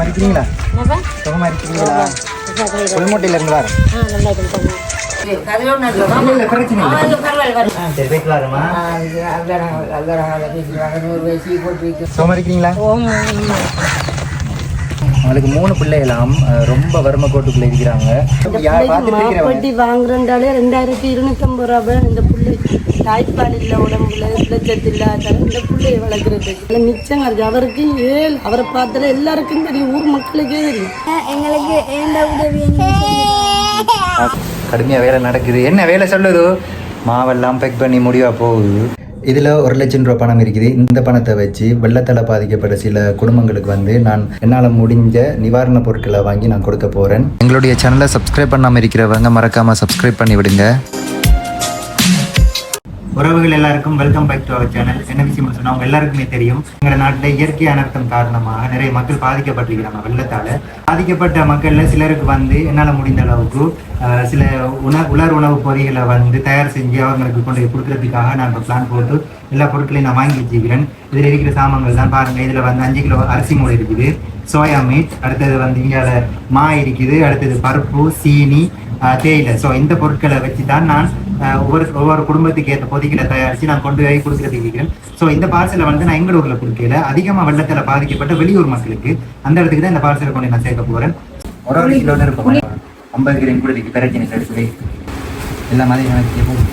சுகமா இருக்கிறீங்களா என்னப்பா சுகமா இருக்கிறீங்களா புல்மோட்டையில இருந்து இருக்கிறீங்களா அவங்களுக்கு மூணு பிள்ளைகளாம் ரொம்ப வறுமை கோட்டுக்குள்ள இருக்கிறாங்க. வாங்குறண்டாலே ரெண்டாயிரத்தி இருநூத்தம்பது ரூபா இந்த புள்ளை. தாய்ப்பால் இல்லை உடம்புல பிள்ளைச்சத்து இல்லாத இந்த பிள்ளையை வளர்க்குறது. இல்லை மிச்சம் கிடையாது அவருக்கு ஏழு. அவரை பார்த்தால எல்லாருக்கும் தெரியும் ஊர் மக்களுக்கே தெரியும். எங்களுக்கு எந்த உதவி கடுமையாக வேலை நடக்குது. என்ன வேலை சொல்லுது? மாவெல்லாம் பேக் பண்ணி முடிவா போகுது. இதில் ஒரு லட்சம் ரூபா பணம் இருக்குது. இந்த பணத்தை வச்சு வெள்ளத்தால் பாதிக்கப்பட்ட சில குடும்பங்களுக்கு வந்து நான் என்னால் முடிஞ்ச நிவாரணப் பொருட்களை வாங்கி நான் கொடுக்க போகிறேன் எங்களுடைய சேனலை சப்ஸ்கிரைப் பண்ணாமல் இருக்கிறவங்க மறக்காமல் சப்ஸ்கிரைப் பண்ணி விடுங்க உறவுகள் எல்லாருக்கும் welcome back to our channel என்ன விஷயம் சொன்னா அவங்க எல்லாருக்குமே தெரியும். எங்க நாட்டில் இயற்கை அனர்த்தம் காரணமாக நிறைய மக்கள் பாதிக்கப்பட்டிருக்கிறாங்க வெள்ளத்தால. பாதிக்கப்பட்ட மக்கள்ல சிலருக்கு வந்து என்னால முடிந்த அளவுக்கு சில உண உலர் உணவு பொறிகளை வந்து தயார் செஞ்சு அவங்களுக்கு கொண்டு போய் கொடுக்கறதுக்காக நான் இப்போ பிளான் போட்டு எல்லா பொருட்களையும் நான் வாங்கி வச்சுக்கிறேன். இதில் இருக்கிற சாமான்கள் தான் பாருங்க. இதில் வந்து அஞ்சு கிலோ அரிசி மூளை இருக்குது. சோயா மீட் அடுத்தது வந்து இங்கே மா இருக்குது. அடுத்தது பருப்பு சீனி தேயிலை. ஸோ இந்த பொருட்களை வச்சு தான் நான் ஒவ்வொரு ஒவ்வொரு குடும்பத்துக்கு ஏற்ற பொதிகளை தயாரித்து நான் கொண்டு போய் கொடுக்கறதுக்கு இருக்கிறேன் ஸோ இந்த பார்சலை வந்து நான் எங்களூர்ல கொடுக்கல. அதிகமாக வெள்ளத்தில் பாதிக்கப்பட்ட வெளியூர் மக்களுக்கு அந்த இடத்துக்கு தான் இந்த பார்சலை கொண்டு நான் சேர்க்க போகிறேன் ஒரு ஒரு கிலோ இருக்கும் ஐம்பது கிராம் கூட பிரச்சனை எடுத்து எல்லா மாதிரி எனக்கு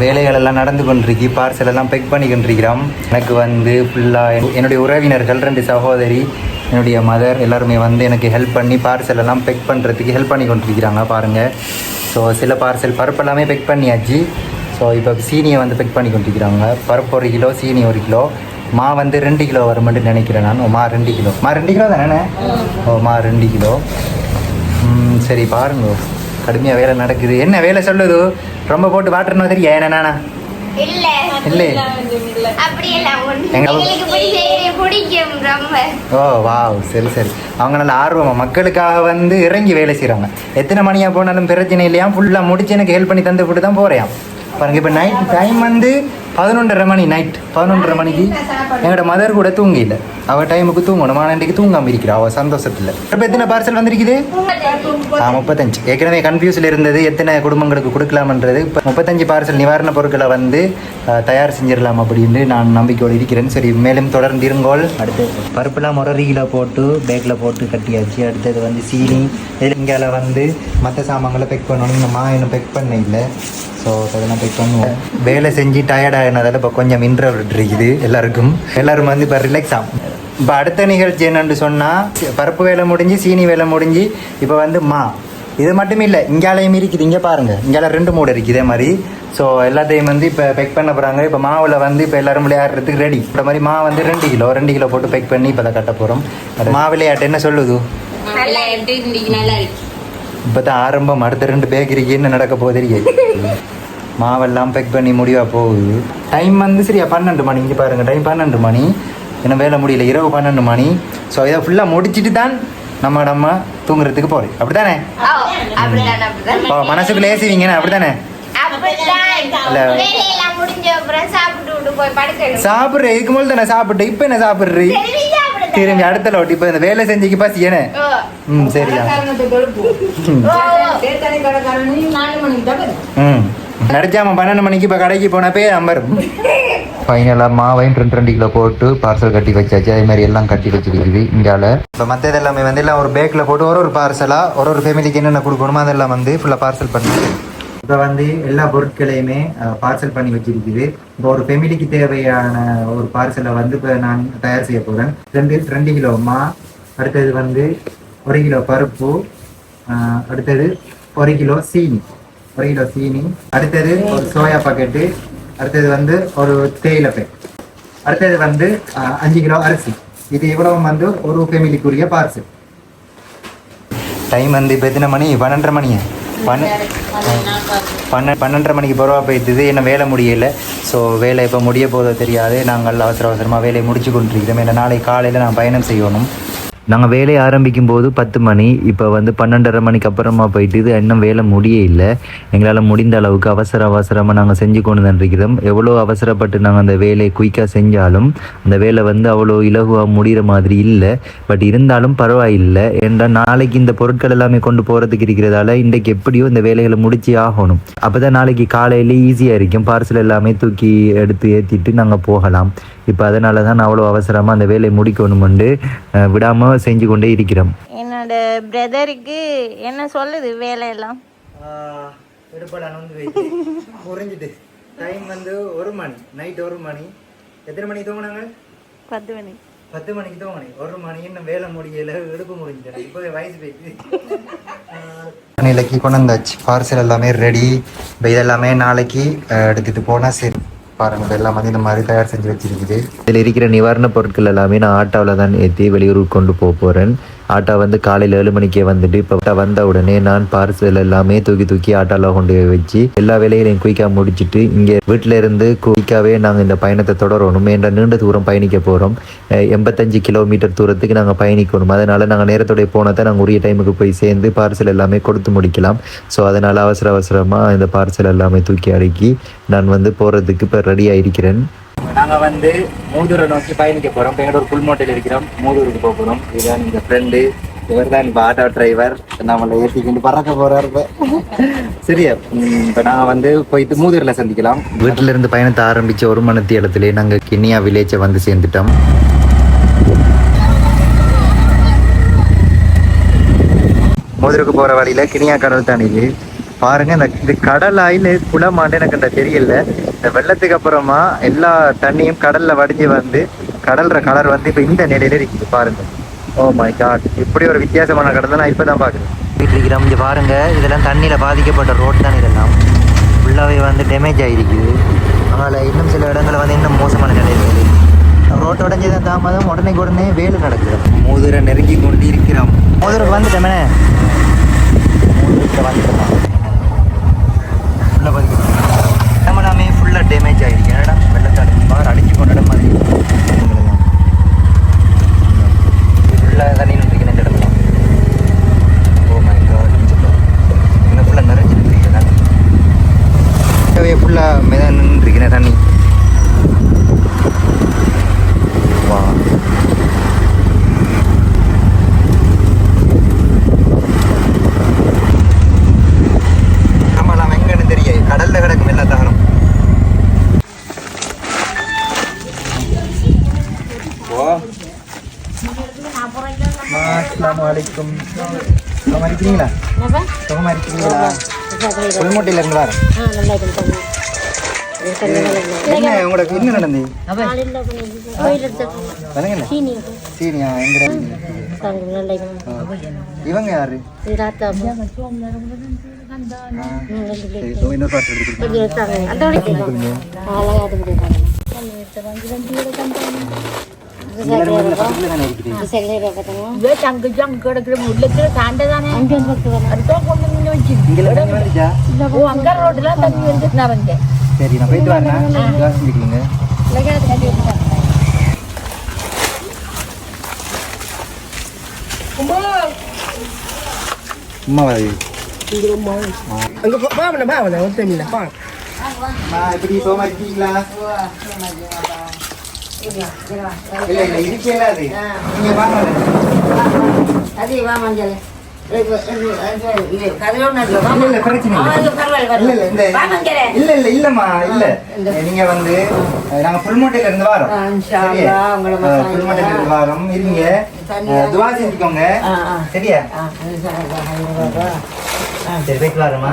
வேலைகள் எல்லாம் நடந்து கொண்டிருக்கு. பார்சல் எல்லாம் பெக் பண்ணி கொண்டிருக்கிறோம். எனக்கு வந்து ஃபுல்லாக என்னுடைய உறவினர்கள் ரெண்டு சகோதரி என்னுடைய மதர் எல்லாருமே வந்து எனக்கு ஹெல்ப் பண்ணி பார்சல் எல்லாம் பெக் பண்ணுறதுக்கு ஹெல்ப் பண்ணி கொண்டிருக்கிறாங்க பாருங்கள் ஸோ சில பார்சல் பருப்பு எல்லாமே பெக் பண்ணியாச்சு. ஸோ இப்போ சீனியை வந்து பெக் பண்ணி கொண்டிருக்கிறாங்க. பருப்பு ஒரு கிலோ சீனி ஒரு கிலோ. மா வந்து ரெண்டு கிலோ வருமென்று நினைக்கிறேன் நான். மா ரெண்டு கிலோ. மா ரெண்டு கிலோ தானே ஓ மா ரெண்டு கிலோ. சரி பாருங்க. கடுமையாக வேலை நடக்குது. என்ன வேலை சொல்லுது? ரொம்ப போட்டு வாட்டர்னு தெரியா என்னண்ணா இல்ல. இல்லை. ஓ வாவ் சரி சரி. அவங்க நல்ல ஆர்வமாக மக்களுக்காக வந்து இறங்கி வேலை செய்கிறாங்க எத்தனை மணியாக போனாலும் பிரச்சனை இல்லையா ஃபுல்லாக முடிச்சு எனக்கு ஹெல்ப் பண்ணி தந்து விட்டு தான் போகிறேன் பாருங்க இப்போ நைட் டைம் வந்து பதினொன்றரை மணி நைட் பதினொன்றரை மணிக்கு எங்களோட மதர் கூட தூங்கல. அவள் டைமுக்கு தூங்கணும் மானண்டிக்கு தூங்காமல் இருக்கிறா. அவள் சந்தோஷத்தில். இப்போ எத்தனை பார்சல் வந்திருக்குது? ஆ முப்பத்தஞ்சு. ஏற்கனவே கன்ஃபியூஸில் இருந்தது எத்தனை குடும்பங்களுக்கு கொடுக்கலாம்ன்றது. இப்போ முப்பத்தஞ்சு பார்சல் நிவாரணப் பொருட்களை வந்து தயார் செஞ்சிடலாம் அப்படின்னு நான் நம்பிக்கையோடு இருக்கிறேன். சரி மேலும் தொடர்ந்து இருங்கோள். அடுத்து பருப்புலாம் முரரி கிலோ போட்டு பேக்கில் போட்டு கட்டியாச்சு. அடுத்தது வந்து சீனி இலங்கையில் வந்து மற்ற சாமான்களை பெக் பண்ணணும். இந்த மா இன்னும் பெக் பண்ண இல்லை. ஸோ அதெல்லாம் பெக் பண்ணுவோம் வேலை செஞ்சு டயர்டாகினதால் இப்போ கொஞ்சம் இன்ட்ரவ் இருக்குது எல்லாருக்கும். எல்லாரும் வந்து இப்போ ரிலாக்ஸ் ஆகும் இப்போ அடுத்த நிகழ்ச்சி என்னன்னு சொன்னால் பருப்பு வேலை முடிஞ்சு சீனி வேலை முடிஞ்சு இப்போ வந்து மா. இது மட்டும் இல்லை இங்காலையும் இருக்குது இங்கே பாருங்கள் இங்கால ரெண்டு மூடு இருக்குது இதே மாதிரி. ஸோ எல்லாத்தையும் வந்து இப்போ பெக் பண்ண போகிறாங்க இப்போ மாவில் வந்து இப்போ எல்லாரும் விளையாடுறதுக்கு ரெடி இந்த மாதிரி மா வந்து ரெண்டு கிலோ ரெண்டு கிலோ போட்டு பெக் பண்ணி இப்போ அதை கட்ட போகிறோம் மா விளையாட்டு என்ன சொல்லுது? நல்லா எப்படி நல்லா இருக்கு. இப்போ தான் ஆரம்பம் அடுத்த ரெண்டு பேக்கரிக்கு என்ன நடக்க போகுது தெரியாது மாவெல்லாம் பெக் பண்ணி முடிவா போகுது. டைம் வந்து சரியா பன்னெண்டு மணி. இங்கே பாருங்கள் டைம் பன்னெண்டு மணி. இன்னும் வேலை முடியல இரவு பன்னெண்டு மணி. ஸோ இதை ஃபுல்லாக முடிச்சிட்டு தான் நம்ம நம்ம தூங்குறதுக்கு போகிறோம் அப்படி தானே ஓ மனசுக்குள்ள ஏசுவீங்கன்னு அப்படி தானே சாப்பிட்ற இதுக்கு முதல்ல தானே சாப்பிட்டு இப்போ என்ன சாப்பிட்றீ? திரும்பி அடுத்த லோட்டி இப்போ இந்த வேலை செஞ்சுக்கு என்ன ஓ ம் சரியா ம். நடிச்சாம பன்னெண்டு மணிக்கு இப்போ கடைக்கு போனப்பே அம்பரும் ஃபைனலாக மாவையும் ரெண்டு ரெண்டு கிலோ போட்டு பார்சல் கட்டி வச்சாச்சு. அதே மாதிரி எல்லாம் கட்டி வச்சிருக்குது இங்கால. இப்போ மற்றது எல்லாமே வந்து எல்லாம் ஒரு பேக்கில் போட்டு ஒரு ஒரு பார்சலாக ஒரு ஒரு ஃபேமிலிக்கு என்னென்ன கொடுக்கணுமோ அதெல்லாம் வந்து ஃபுல்லாக பார்சல் பண்ணி. இப்போ வந்து எல்லா பொருட்களையுமே பார்சல் பண்ணி வச்சிருக்குது. இப்போ ஒரு ஃபேமிலிக்கு தேவையான ஒரு பார்சலை வந்து இப்போ நான் தயார் செய்ய போகிறேன் ரெண்டு ரெண்டு கிலோ மா அடுத்தது வந்து ஒரு கிலோ பருப்பு ஆஹ் அடுத்தது ஒரு கிலோ சீனி. ஒரு கிலோ சீனி அடுத்தது ஒரு சோயா பாக்கெட்டு அடுத்தது வந்து ஒரு தேயிலை பேக் அடுத்தது வந்து அஞ்சு கிலோ அரிசி. இது இவ்வளவும் வந்து ஒரு ஃபேமிலிக்குரிய பார்சல் டைம் வந்து இப்போ எத்தனை மணி? பன்னெண்டரை மணியா? பன்ன பன்ன பன்னெண்டரை மணிக்கு பரவா போயிட்டுது. என்ன வேலை முடியலை. ஸோ வேலை இப்போ முடிய போதோ தெரியாது. நாங்கள் அவசர அவசரமாக வேலையை முடிச்சு கொண்டிருக்கிறோம். ஏன்னா நாளை காலையில் நான் பயணம் செய்யணும். நாங்கள் வேலையை ஆரம்பிக்கும் போது பத்து மணி இப்போ வந்து பன்னெண்டரை மணிக்கு அப்புறமா போயிட்டு இது இன்னும் வேலை முடிய இல்லை. எங்களால் முடிந்த அளவுக்கு அவசர அவசரமாக நாங்கள் செஞ்சு கொண்டு தான் இருக்கிறோம் எவ்வளோ அவசரப்பட்டு நாங்கள் அந்த வேலையை குயிக்காக செஞ்சாலும் அந்த வேலை வந்து அவ்வளோ இலகுவாக முடிகிற மாதிரி இல்லை. பட் இருந்தாலும் பரவாயில்லை. ஏன்டா நாளைக்கு இந்த பொருட்கள் எல்லாமே கொண்டு போகிறதுக்கு இருக்கிறதால இன்றைக்கு எப்படியோ இந்த வேலைகளை முடிச்சு ஆகணும். அப்போ தான் நாளைக்கு காலையில் ஈஸியாக இருக்கும். பார்சல் எல்லாமே தூக்கி எடுத்து ஏற்றிட்டு நாங்கள் போகலாம். இப்போ அதனால தான் நான் அவ்வளோ அவசரமாக அந்த வேலையை முடிக்கணுமெண்டு விடாமல் செஞ்சு கொண்டே இருக்கிறோம். என்னோட பிரதருக்கு என்ன சொல்லுது வேலையெல்லாம்? குறைஞ்சிட்டு டைம் வந்து ஒரு மணி நைட் ஒரு மணி. எத்தனை மணிக்கு தூங்கினாங்க? பத்து மணி. பத்து மணிக்கு தூங்கினி. ஒரு மணி இன்னும் வேலை முடியல எடுப்பு முடிஞ்சிடும் இப்போ வயசு போயிட்டு. நாளைக்கு கொண்டு வந்தாச்சு பார்சல் எல்லாமே ரெடி இப்போ இதெல்லாமே நாளைக்கு அஹ், எடுத்துட்டு போனால் சரி. பாருங்க எல்லாமே எல்லாம் வந்து இந்த மாதிரி தயார் செஞ்சு வச்சிருக்குது. இதில் இருக்கிற நிவாரணப் பொருட்கள் எல்லாமே நான் ஆட்டோவில் தான் ஏற்றி வெளியூருக்கு கொண்டு போக போகிறேன் ஆட்டோ வந்து காலையில் ஏழு மணிக்கே வந்துட்டு இப்போ வந்த உடனே நான் பார்சல் எல்லாமே தூக்கி தூக்கி ஆட்டாவில் கொண்டு போய் வச்சு எல்லா வேலைகளையும் குயிக்காக முடிச்சிட்டு இங்கே வீட்டில் இருந்து குயிக்காகவே நாங்கள் இந்த பயணத்தை தொடரணும். என்ற நீண்ட தூரம் பயணிக்க போகிறோம் எண்பத்தஞ்சு கிலோமீட்டர் தூரத்துக்கு நாங்கள் பயணிக்கணும். அதனால் நாங்கள் நேரத்துடைய போனதை நாங்கள் உரிய டைமுக்கு போய் சேர்ந்து பார்சல் எல்லாமே கொடுத்து முடிக்கலாம். ஸோ அதனால் அவசர அவசரமாக இந்த பார்சல் எல்லாமே தூக்கி அடுக்கி நான் வந்து போகிறதுக்கு இப்போ ரெடியாக இருக்கிறேன் நாங்கள் வந்து மூதூரை நோக்கி பயணிக்க போகிறோம் இப்போ ஒரு புல்மோட்டையில் இருக்கிறோம். மூதூருக்கு போக போகிறோம் இதுதான் இந்த ஃப்ரெண்டு இவர் தான் இப்போ ஆட்டோ டிரைவர் நம்மளை ஏற்றிக்கிட்டு பறக்க போகிறார் இப்போ. சரியா? இப்போ நாங்கள் வந்து போயிட்டு மூதூரில் சந்திக்கலாம். வீட்டில இருந்து பயணத்தை ஆரம்பிச்ச ஒரு மணி இடத்துல நாங்க கிண்ணியா வில்லேஜை வந்து சேர்ந்துட்டோம். மூதூருக்கு போகிற வழியில் கிணியா கடல் தான் பாருங்க இந்த இது கடலாயில் குளமாண்டு எனக்கு அந்த தெரியல. இந்த வெள்ளத்துக்கு அப்புறமா எல்லா தண்ணியும் கடல்ல வடிஞ்சு வந்து கடல்ற கலர் வந்து இப்போ இந்த நிலையில இருக்குது பாருங்க. ஓ மை காட் இப்படி ஒரு வித்தியாசமான கடலை நான் இப்போ தான் பார்க்குறேன் இருக்கிறோம் இங்க பாருங்க. இதெல்லாம் தண்ணியில பாதிக்கப்பட்ட ரோட் தான் இதெல்லாம். ஃபுல்லாவே வந்து டேமேஜ் ஆகிருக்குது அதனால இன்னும் சில இடங்கள் வந்து இன்னும் மோசமான நிலையில் இருக்குது. ரோட் உடஞ்சதான் தாமதம் உடனே உடனே வேலை நடக்குது. மூதுரை நெருங்கி கொண்டு இருக்கிறோம் மோதருக்கு வந்துட்டோமே. மோதிரத்தில் வந்துட்டோம்? பாதிக்கப்பட்டோம் எல்லாமே ஃபுல்லாக டேமேஜ் ஆகிருக்கு என்னடா வெள்ளத்தால் பார் அடிஞ்சு போன இடம் மாதிரி ஃபுல்லாக தண்ணி நின்றுருக்கு இந்த இடத்துல ஓ மை காட் இன்னும் ஃபுல்லாக நிறைஞ்சிருக்கு தண்ணி ஃபுல்லாக மெதான் நின்றுருக்கு தண்ணி வா நம்மளாம் எங்கன்னு தெரியாது கடல்ல கிடக்கும் எல்லா தகரம் அஸ்ஸலாமு அலைக்கும் சுகமா இருக்கிறீங்களா சுகமா இருக்கிறீங்களா புல்மோட்டையில இருந்து வரேன். என்ன உங்களுக்கு என்ன நடந்து வணங்கண்ணே சீனியா? எங்க இவங்க யாரு? அங்க சரி, so இன்னொரு பாட்டு எடுத்துக்கிட்டு சரி நான் போயிட்டு வரேன் அம்மா எப்படி சோமா இல்ல இல்ல இல்ல இல்ல இந்த இல்ல இல்ல இல்லம்மா இல்ல. நீங்க வந்து நாங்க புல்மோட்டையில இருந்து வரோம். புல்மோட்டையில இருந்து வரோம். இருங்க. துவா செஞ்சுக்கோங்க. சரியா? சரி போயிட்டு வரோமா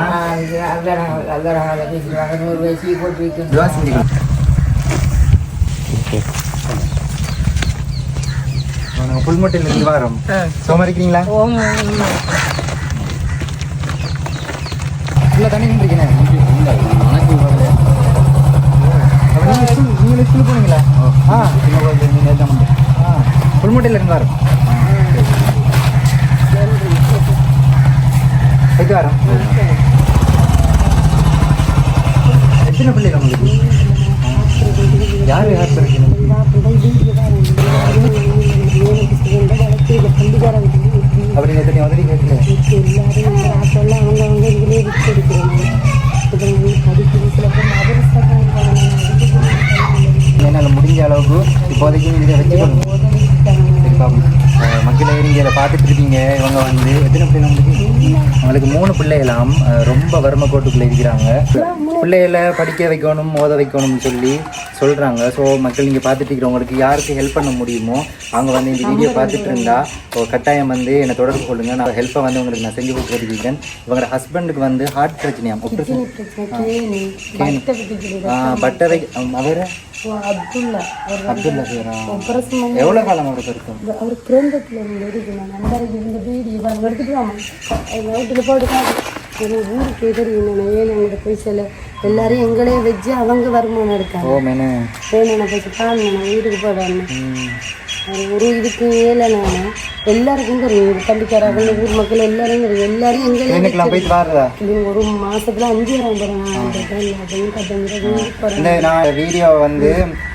துவா செஞ்சுக்கோங்க நாங்க புல்மோட்டையில இருந்து வரோம். சோமா இருக்கீங்களா இல்ல தண்ணி நின்றுக்கிறேன் நீங்க ஸ்கூல் போனீங்களா? ஆ. ஆ. புல்மோட்டையில இருந்து வரோம். போயிட்டு வரோம். எத்தனை பிள்ளைங்க உங்களுக்கு? யார் யார் பிறகு அப்படி எத்தனை வந்து எல்லாரும் ஆட்டோவில் அவங்க அவங்க இதிலே விட்டு எடுக்கிறாங்க முடிஞ்ச அளவுக்கு இப்போதைக்கு இதை வச்சுக்கணும். அஹ், மக்கள் இங்கே பார்த்துட்டு இருக்கீங்க இவங்க வந்து எத்தனை பிள்ளை உங்களுக்கு? அவங்களுக்கு மூணு பிள்ளைகளாம். ரொம்ப வறுமை கோட்டுக்குள்ளே இருக்கிறாங்க. பிள்ளைகளை படிக்க வைக்கணும் மோத வைக்கணும்னு சொல்லி சொல்கிறாங்க ஸோ மக்கள் இங்கே பார்த்துட்டு இருக்கிறவங்களுக்கு யாருக்கு ஹெல்ப் பண்ண முடியுமோ அவங்க வந்து இந்த வீடியோ பார்த்துட்டு இருந்தா கட்டாயம் வந்து என்னை தொடர்பு கொள்ளுங்க. நான் ஹெல்ப்பை வந்து உங்களுக்கு நான் செஞ்சு கொடுத்துருக்கேன் இவங்களோட ஹஸ்பண்டுக்கு வந்து ஹார்ட் பிரச்சனையாம். ஆப்ரேஷன் பட்டரை அவர்? அப்துல்லா. அவர் அப்துல்லா ஆபரேஷன் பண்ணி எவ்வளோ காலம் அவருக்கு இருக்கும்? அவர் பிறந்தத்துல இருந்து இருக்கு நான் நண்பருக்கு இந்த வீடு இவன் போட்டுக்காது எனக்கு ஊருக்கு தெரியும் நான் ஏன் எங்கிட்ட போய் சில எல்லாரும் எங்களே வச்சு அவங்க வருமானம் மேனு. வேணும் நான் போய் நான் வீட்டுக்கு போடுறேன் அது ஒரு இதுக்கு ஏழை நான் எல்லாருக்கும் தெரியும். பள்ளிக்காரர்கள் ஊர் மக்கள் எல்லாரும் தெரியும். எல்லாரும் எங்களே கிளினிக்லாம் போயிட்டு வாருதா இவங்க ஒரு மாசத்துல அப்படின்னு கட்டஞ்சிரம் போறேன் நான் வீடியோ வந்து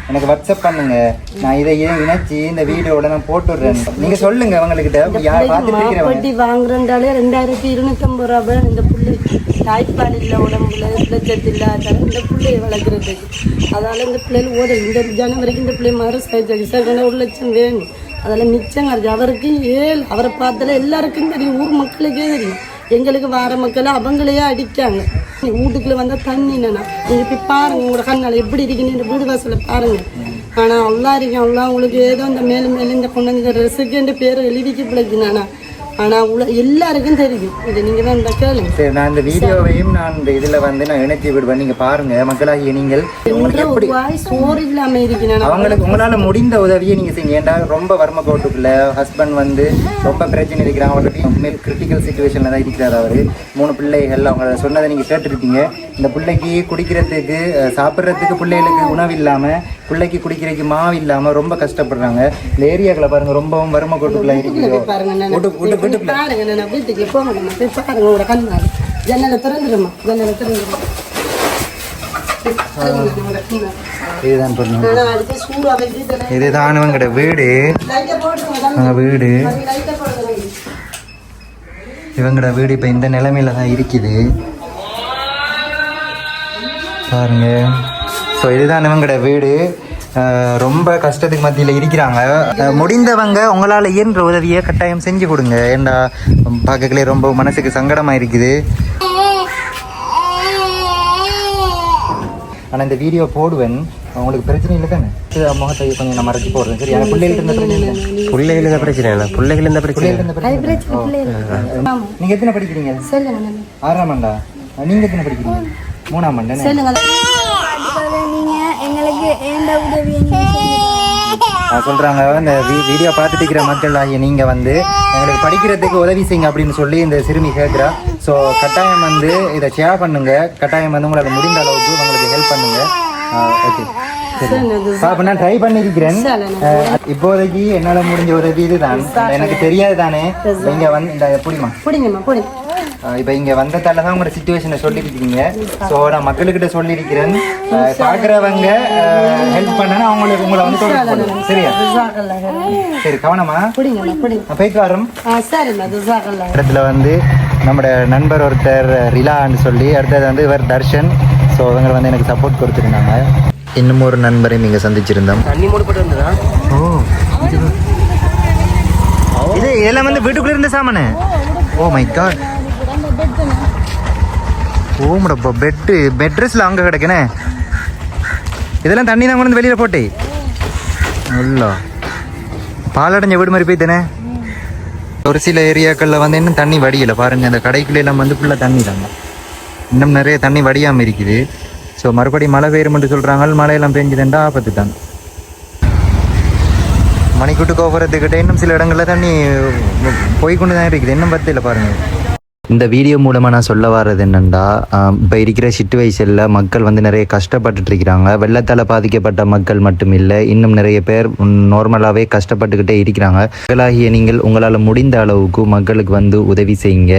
எனக்கு வாட்ஸ்அப் பண்ணுங்க. நான் இதை ஏன் இணைச்சி இந்த வீடியோவோட நான் போட்டுடுறேன். நீங்க சொல்லுங்க மாப்பட்டி வாங்குறண்டாலே ரெண்டாயிரத்தி இருநூத்தம்பது ரூபா தான் இந்த புள்ளை. தாய்ப்பால் இல்லை உடம்புல பிளச்சத்து இல்லாத இந்த பிள்ளையை வளர்க்குறதுக்கு அதால இந்த பிள்ளைகள் ஓட இந்த ஜனவரிக்கு இந்த பிள்ளை மறு சைஜாக்கு சார் ஒரு லட்சம் வேணும். அதெல்லாம் மிச்சம் கிடைச்சி அவருக்கு ஏழு அவரை பார்த்தால எல்லாருக்கும் தெரியும் ஊர் மக்களுக்கே தெரியும். எங்களுக்கு வார மக்களை அவங்களையே அடிக்காங்க. வீட்டுக்குள்ளே வந்தால் தண்ணி என்னன்னா நீங்கள் போய் பாருங்க உங்களோட கண்ணால் எப்படி இருக்குன்னு இந்த வீடு வாசலை பாருங்க. ஆனால் அவ்வளோ இருக்கேன் அவ்வளோ உங்களுக்கு ஏதோ இந்த மேலும் மேலும் இந்த கொண்டு வந்து ரெசுக்குன்ற பேர் எழுதிக்கு பிழைக்குனானா ஆனால் எல்லாருக்கும் தெரியும். இது நீங்கள் தான் இந்த கேளுங்க. சரி நான் இந்த வீடியோவையும் நான் இந்த இதுல வந்து நான் இணைச்சி விடுவேன். நீங்க பாருங்க மக்களாகிய நீங்கள். உங்களுக்கு என்ற ஒரு வாய் சோறு இல்லாமல் இருக்கிறேன் அவங்களுக்கு உங்களால முடிந்த உதவியை நீங்க செய்யுங்க. ஏன்டா ரொம்ப வறுமை கோட்டுக்குள்ள ஹஸ்பண்ட் வந்து ரொம்ப பிரச்சனை இருக்கிறாங்க அவருக்கு கிரிட்டிக்கல் சுச்சுவேஷன்ல தான் இருக்கிறார் அவரு. மூணு பிள்ளைகள் அவங்க சொன்னதை நீங்க கேட்டிருப்பீங்க. இந்த பிள்ளைக்கு குடிக்கிறதுக்கு சாப்பிட்றதுக்கு பிள்ளைகளுக்கு உணவு இல்லாம பிள்ளைக்கு குடிக்கிறதுக்கு மாவு இல்லாம ரொம்ப கஷ்டப்படுறாங்க. இந்த ஏரியாக்களை பாருங்க ரொம்பவும் வறுமை கோட்டுக்குள்ள இருக்குது பாருங்க நான் பாருங்க வீட்டுக்கு போங்க நான் போய் பாருங்க உங்களோட கண்ணால் ஜன்னலை திறந்துடுமா ஜன்னலை திறந்துடுமா இதுதான் இவங்களோட வீடு. வீடு. இவங்களோட வீடு இப்போ இந்த நிலைமையில தான் இருக்குது. பாருங்க. ஸோ இதுதான் இவங்களோட வீடு. ரொம்ப கஷ்டத்துக்கு மத்தியில் இருக்கிறாங்க. முடிந்தவங்க உங்களால் இயன்ற உதவியை கட்டாயம் செஞ்சு கொடுங்க. ஏண்டா பார்க்கலே ரொம்ப மனசுக்கு சங்கடமாக இருக்குது ஆனால் இந்த வீடியோ போடுவேன். உங்களுக்கு பிரச்சனை இல்லை தானே? இது முகத்தை கொஞ்சம் நான் மறைச்சி போடுறேன். சரி எனக்கு பிள்ளைகளுக்கு இந்த பிரச்சனை இல்லை பிள்ளைகள் இந்த பிரச்சனை இல்லை. பிள்ளைகள் இந்த பிரச்சனை பிள்ளைகளுக்கு இந்த பிரச்சனை இல்லை. நீங்க எத்தனை படிக்கிறீங்க? ஆறாம் ஆண்டா? நீங்க எத்தனை படிக்கிறீங்க? மூணாம் ஆண்டு சொல்லுங்க நான் சொல்றாங்க. இந்த வீ- வீடியோ பார்த்துட்டு இருக்கிற மக்கள் ஆகிய நீங்க வந்து எங்களுக்கு படிக்கிறதுக்கு உதவி செய்யுங்க அப்படின்னு சொல்லி இந்த சிறுமி கேட்குறா ஸோ கட்டாயம் வந்து இதை ஷேர் பண்ணுங்க. கட்டாயம் வந்து உங்களால் முடிந்த அளவுக்கு உங்களுக்கு ஹெல்ப் பண்ணுங்க. ஓகே சரி. அப்ப நான் ட்ரை பண்ணிருக்கிறேன் இப்போதைக்கு என்னால முடிஞ்ச உதவி இதுதான். எனக்கு தெரியாது தானே இங்க வந்து இந்த எப்படிமா பிடிங்கம்மா பிடிங்க. இப்ப இங்க வந்ததால தான் உங்களோட சுச்சுவேஷனை சொல்லியிருக்கீங்க ஸோ நான் மக்கள்கிட்ட சொல்லியிருக்கிறேன் பார்க்கறவங்க ஹெல்ப் பண்ணனா அவங்களுக்கு உங்களை வந்து தொடர்பு கொள்ளுங்க. சரியா? சரி கவனமா? போயிட்டு வரோம் இடத்துல வந்து நம்மளோட நண்பர் ஒருத்தர் ரிலான்னு சொல்லி அடுத்தது வந்து இவர் தர்ஷன். ஸோ இவங்க வந்து எனக்கு சப்போர்ட் கொடுத்துருந்தாங்க. இன்னும் ஒரு நண்பரையும் இங்கே சந்திச்சிருந்தோம். தண்ணி மூடப்பட்டு வந்ததா? ஓ இது இதெல்லாம் வந்து வீட்டுக்குள்ள இருந்த சாமானு? ஓ மை காட் ஓமடப்பா பெட்டு பெட் ட்ரெஸ்ல அங்கே கிடைக்கணே இதெல்லாம் தண்ணி தான் கொண்டு வந்து வெளியில் போட்டு. நல்லா பாலடைஞ்ச வீடு மாதிரி போய்த்தானே ஒரு சில ஏரியாக்களில் வந்து இன்னும் தண்ணி வடியலை. பாருங்க அந்த கடைக்குள்ளே எல்லாம் வந்து ஃபுல்லாக தண்ணி தாங்க இன்னும் நிறைய தண்ணி வடியாமல் இருக்குது. ஸோ மறுபடியும் மழை பெய்யும்னு சொல்கிறாங்க மழையெல்லாம் பெஞ்சுதுண்டா ஆபத்து தான் மணிக்கூட்டு கோபுரத்துக்கிட்ட இன்னும் சில இடங்கள்ல தண்ணி போய் கொண்டு தான் இருக்குது. இன்னும் பத்தியில பாருங்க. இந்த வீடியோ மூலமாக நான் சொல்ல வர்றது என்னென்னா இப்போ இருக்கிற சுச்சுவேஷனில் மக்கள் வந்து நிறைய கஷ்டப்பட்டுட்டு இருக்கிறாங்க. வெள்ளத்தால் பாதிக்கப்பட்ட மக்கள் மட்டும் இல்லை இன்னும் நிறைய பேர் நார்மலாகவே கஷ்டப்பட்டுக்கிட்டே இருக்கிறாங்க. மக்களாகிய நீங்கள் உங்களால் முடிந்த அளவுக்கு மக்களுக்கு வந்து உதவி செய்யுங்க.